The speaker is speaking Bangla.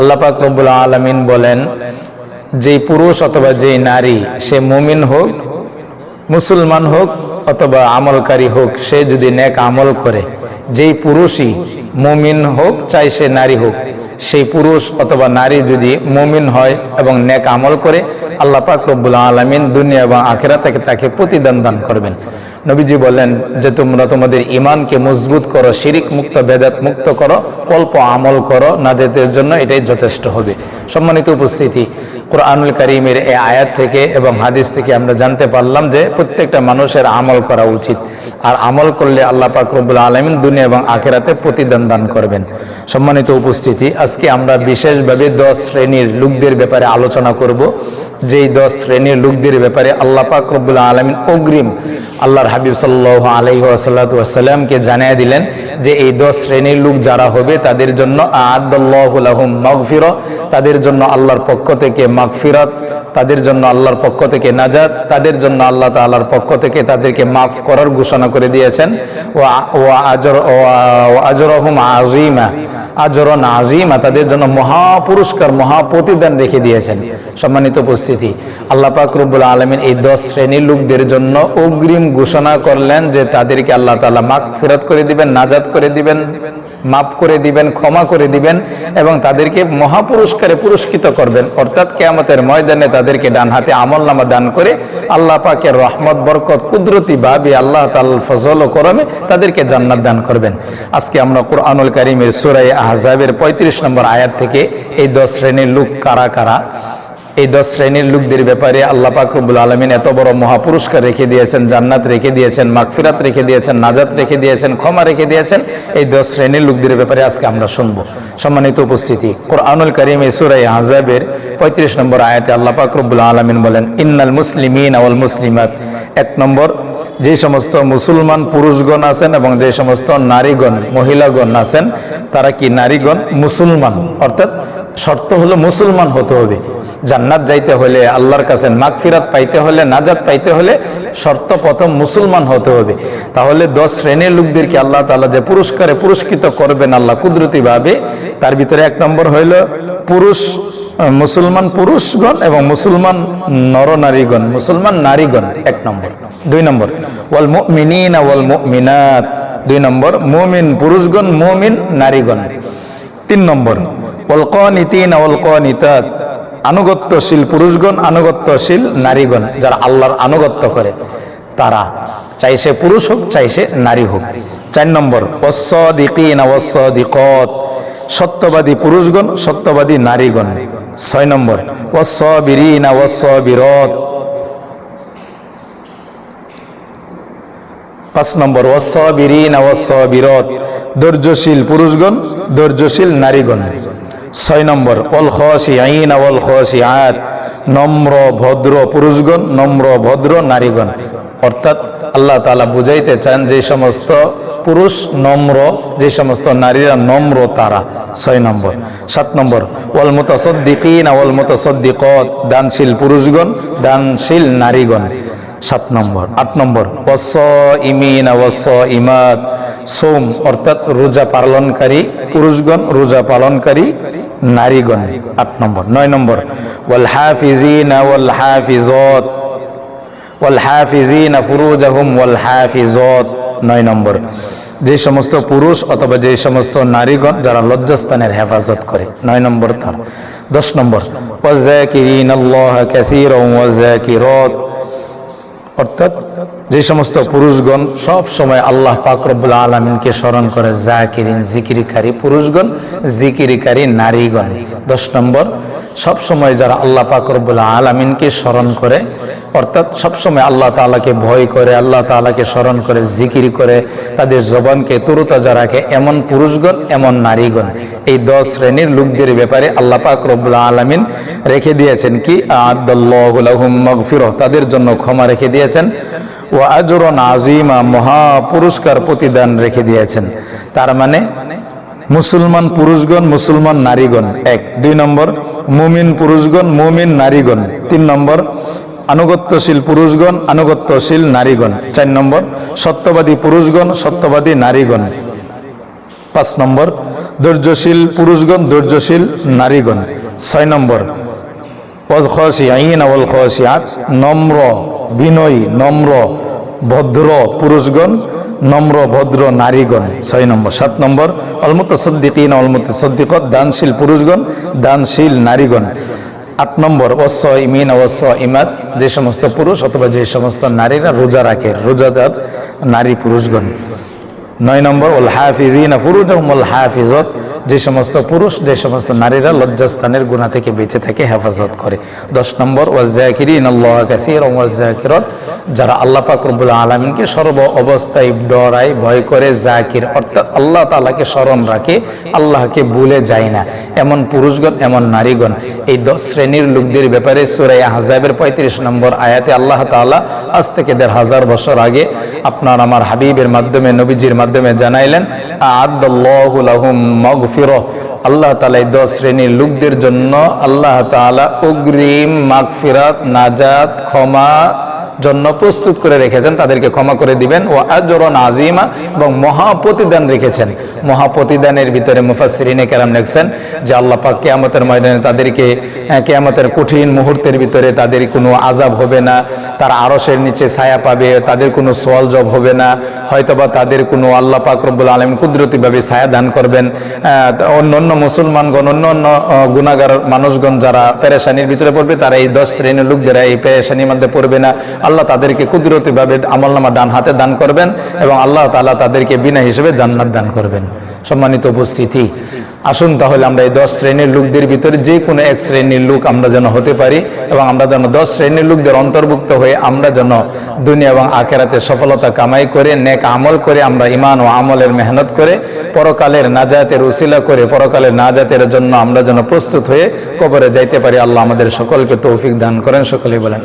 আল্লাহ পাক রব্বুল আলমিন বলেন, যেই পুরুষ অথবা যেই নারী, সে মুমিন হোক, মুসলমান হোক অথবা আমলকারী হোক, সে যদি ন্যাক আমল করে, যেই পুরুষই মুমিন হোক, চাই সে নারী হোক, সেই পুরুষ অথবা নারী যদি মুমিন হয় এবং ন্যাক আমল করে, আল্লাহ পাক রব্বুল আলমিন দুনিয়া এবং আখেরা থেকে তাকে প্রতিদান দান করবেন। নবীজি বলেন যে তোমরা তোমাদের ইমানকে মজবুত করো শিরিক মুক্ত বেদাত মুক্ত করো, অল্প আমল করো নাজেতের জন্য এটাই যথেষ্ট হবে। সম্মানিত উপস্থিতি, কোরআনুল করিমের এই আয়াত থেকে এবং হাদিস থেকে আমরা জানতে পারলাম যে প্রত্যেকটা মানুষের আমল করা উচিত। আর আমল করলে আল্লাহ পাক রব্বুল আলমিন দুনিয়া এবং আখেরাতে প্রতিদান দান করবেন। সম্মানিত উপস্থিতি, আজকে আমরা বিশেষভাবে দশ শ্রেণির লোকদের ব্যাপারে আলোচনা করব। যেই দশ শ্রেণির লোকদের ব্যাপারে আল্লাহ পাক রব্বুল আলমিন অগ্রিম আল্লাহর হাবিব সাল্লাহ আলহি আসাল্লাতামকে জানিয়ে দিলেন যে এই দশ শ্রেণির লোক যারা হবে তাদের জন্য আদাল্লাহুম মগফির, তাদের জন্য আল্লাহর পক্ষ থেকে মাগফিরত, তাদের জন্য আল্লাহর পক্ষ থেকে নাজাদ তাদের জন্য আল্লাহ তাআলার পক্ষ থেকে তাদেরকে মাফ করার ঘোষণা করে দিয়েছেন। ও আজর ও আজরহুম আজিমা আজরন আজিমা, তাদের জন্য মহাপুরস্কার পুরস্কার মহা প্রতিদান রেখে দিয়েছেন। সম্মানিত উপস্থিতি, আল্লাহ পাকরুবুল আলমিন এই দশ শ্রেণির লোকদের জন্য অগ্রিম ঘোষণা করলেন যে তাদেরকে আল্লাহ তালা মাক ফেরত করে দিবেন নাজাদ করে দিবেন। মাফ করে দিবেন, ক্ষমা করে দিবেন এবং তাদেরকে মহা পুরস্কারে পুরস্কৃত করবেন। অর্থাৎ কেয়ামতের ময়দানে তাদেরকে ডান হাতে আমল নামা দান করে আল্লাহ পাকের রহমত, বরকত, কুদরতি ভাবি আল্লাহ তাল ফজল ও করমে তাদেরকে জান্নাত দান করবেন। আজকে আমরা কোরআনুল করিমের সুরাই আহজাবের পঁয়ত্রিশ নম্বর আয়াত থেকে এই দশ শ্রেণির লোক কারা কারা এই দশ শ্রেণির লোকদের ব্যাপারে আল্লাহ পাক রব্বুল আলমিন এত বড় মহাপুরস্কার রেখে দিয়েছেন, জান্নাত রেখে দিয়েছেন, মাগফিরাত রেখে দিয়েছেন, নাজাত রেখে দিয়েছেন, ক্ষমা রেখে দিয়েছেন। এই দশ শ্রেণির লোকদের ব্যাপারে আজকে আমরা শুনব। সম্মানিত উপস্থিতি, কোরআনুল করিম ইসুরাই আজাবের পঁয়ত্রিশ নম্বর আয়াতে আল্লাহ পাক রব্বুল আলমিন বলেন, ইন্নাল মুসলিমিন আউল মুসলিমাত। এক নম্বর, যে সমস্ত মুসলমান পুরুষগণ আছেন এবং যে সমস্ত নারীগণ, মহিলাগণ আছেন, তারা কি নারীগণ মুসলমান? অর্থাৎ শর্ত হলো মুসলমান হতে হবে। জান্নাত যাইতে হলে আল্লাহর কাছে মাগফিরাত পাইতে হলে নাজাত পাইতে হলে শর্ত প্রথম মুসলমান হতে হবে। তাহলে দশ শ্রেণির লোকদেরকে আল্লাহ তাআলা যে পুরস্কারে পুরস্কৃত করবেন আল্লাহ কুদরতি ভাবে, তার ভিতরে এক নম্বর হইল পুরুষ, মুসলমান পুরুষগণ এবং মুসলমান নরনারীগণ, মুসলমান নারীগণ, এক নম্বর। দুই নম্বর, ওয়াল মিনিন ওয়াল মিনাত দুই নম্বর, মুমিন পুরুষগণ, মুমিন নারীগণ। তিন নম্বর, ওয়াল কানিতিন ওয়াল আনুগত্যশীল পুরুষগণ, আনুগত্যশীল নারীগণ, যারা আল্লাহর আনুগত্য করে, তারা চাই সে পুরুষ হোক, চাই সে নারী হোক। চার নম্বর সত্যবাদী পুরুষগণ, সত্যবাদী নারীগণ। ছয় নম্বর ওসবিরিন ওসবিরত পাঁচ নম্বর ওসবিরিন ওসবিরত ধৈর্যশীল পুরুষগণ, ধৈর্যশীল নারীগণ। ছয় নম্বর অল খসি আইন অল খসি আয়াত নম্র ভদ্র পুরুষগণ, নম্র ভদ্র নারীগণ। অর্থাৎ আল্লাহ তালা বুঝাইতে চান যে সমস্ত পুরুষ নম্র, যে সমস্ত নারীরা নম্র তারা। ছয় নম্বর। সাত নম্বর, ওয়াল মুতাসদ্দিকিন ওয়াল মুতাসদ্দিকত, দানশীল পুরুষগণ, দানশীল নারীগণ। সাত নম্বর। আট নম্বর ওয়াস ইমিন ইমাদ সোম অর্থাৎ রোজা পালনকারী পুরুষগণ, রোজা পালনকারী নারীগণ, আট নম্বর, নয় নম্বর ওয়াল হাফিজিন ওয়াল হাফিজত ওয়াল হাফিজিন ফুরুজাহুম ওয়াল হাফিজত নয় নম্বর, যে সমস্ত পুরুষ অথবা যে সমস্ত নারীগণ যারা লজ্জাস্থানের হেফাজত করে, নয় নম্বর তার, দশ নম্বর ওয়াজাকিরিন আল্লাহ কাসীরান ওয়াজাকিরাত অর্থাৎ যে সমস্ত পুরুষগণ সব সময় আল্লাহ পাকরবুল আলমিনকে স্মরণ করে, জাকিরিন, জিকিরিকারী পুরুষগণ, জিকিরিকারী নারীগণ। দশ নম্বর সব সময় যারা আল্লাহ পাক রব্বুল আলমিনকে স্মরণ করে, অর্থাৎ সবসময় আল্লাহ তাআলাকে ভয় করে, আল্লাহ তাআলাকে স্মরণ করে, জিকির করে, তাদের জবানকে তুরুতাজা রাখে এমন পুরুষগণ, এমন নারীগণ। এই দশ শ্রেণির লোকদের ব্যাপারে আল্লাহ পাক রব্বুল আলমিন রেখে দিয়েছেন কি? আদাল্লাহুম মগফিরহ। তাদের জন্য ক্ষমা রেখে দিয়েছেন। ও আজরন আজিমা মহা পুরস্কার প্রতিদান রেখে দিয়েছেন। তার মানে মুসলমান পুরুষগণ, মুসলমান নারীগণ। এক। দুই নম্বর, মুমিন পুরুষগণ, মুমিন নারীগণ। তিন নম্বর, আনুগত্যশীল পুরুষগণ, আনুগত্যশীল নারীগণ। চার নম্বর, সত্যবাদী পুরুষগণ, সত্যবাদী নারীগণ। পাঁচ নম্বর, ধৈর্যশীল পুরুষগণ, ধৈর্যশীল নারীগণ। ছয় নম্বর নম্র, বিনয়ী, নম্র, ভদ্র পুরুষগণ নম্র, ভদ্র নারীগণ, ছয় নম্বর, সাত নম্বর অলমত সদ্দিকিন অলমত সদ্দিক দানশীল পুরুষগণ, দানশীল নারীগণ। আট নম্বর অস ইমিন অস ইমাদ যে সমস্ত পুরুষ অথবা যে সমস্ত নারীরা রোজা রাখে, রোজাদার নারী পুরুষগণ। নয় নম্বর ওল হাফিজিন ফুরুজ ওল হাফিজত যে সমস্ত পুরুষ, যে সমস্ত নারীরা লজ্জাস্থানের গুণা থেকে বেঁচে থাকে, হেফাজত করে। দশ নম্বর ওয়াজাকিরিন আল্লাহ কাসির ওয়াজাকিরত যারা আল্লাহ পাক রব্বুল আলমিনকে সর্ব অবস্থায় ডরায়, ভয় করে, জাকির, অর্থাৎ আল্লাহ তালাকে স্মরণ রাখে, আল্লাহকে ভুলে যায় না। এমন পুরুষগণ, এমন নারীগণ। এই দশ শ্রেণির লোকদের ব্যাপারে সুরাই হাজাবের পঁয়ত্রিশ নম্বর আয়াতে আল্লাহ তাআলা আজ থেকে দেড় হাজার বছর আগে আপনার আমার হাবিবের মাধ্যমে, নবীজির মাধ্যমে জানাইলেন আল্লাহ তালাই দশ শ্রেণির লোকদের জন্য আল্লাহ তাআলা অগ্রিম মাগফিরাত নাজাত ক্ষমা জন্য প্রস্তুত করে রেখেছেন, তাদেরকে ক্ষমা করে দিবেন। ও আজরন আজিমা এবং মহা প্রতিদান রেখেছেন। মহা প্রতিদানের ভিতরে মুফাসসিরিনে কেরাম লিখছেন যে, আল্লাহ পাক কিয়ামতের ময়দানে তাদেরকে কেয়ামতের কঠিন মুহূর্তের ভিতরে তাদের কোনো আজাব হবে না, তার আরশের নিচে ছায়া পাবে, তাদের কোনো সোয়াল জব হবে না, হয়তোবা তাদের কোনো আল্লাহ পাক রব্বুল আলম কুদরতিভাবে ছায়া দান করবেন। অন্য অন্য মুসলমানগণ অন্য অন্য গুণাগার মানুষগণ যারা পেরেশানির ভিতরে পড়বে, তারা এই দশ শ্রেণির লোকদের এই পেরেশানির মধ্যে পড়বে না। আল্লাহ তাদেরকে কুদরতিভাবে আমলনামা ডান হাতে দান করবেন এবং আল্লাহ তাআলা তাদেরকে বিনা হিসেবে জান্নাত দান করবেন। সম্মানিত উপস্থিতি, আসুন তাহলে আমরা এই দশ শ্রেণির লোকদের ভিতরে যে কোনো এক শ্রেণির লোক আমরা যেন হতে পারি এবং আমরা যেন দশ শ্রেণির লোকদের অন্তর্ভুক্ত হয়ে আমরা যেন দুনিয়া এবং আখেরাতে সফলতা কামাই করে, নেক আমল করে, আমরা ইমান ও আমলের মেহনত করে, পরকালের নাজাতের উসিলা করে, পরকালের নাজাতের জন্য আমরা যেন প্রস্তুত হয়ে কবরে যাইতে পারি। আল্লাহ আমাদের সকলকে তৌফিক দান করেন। সকলেই বলেন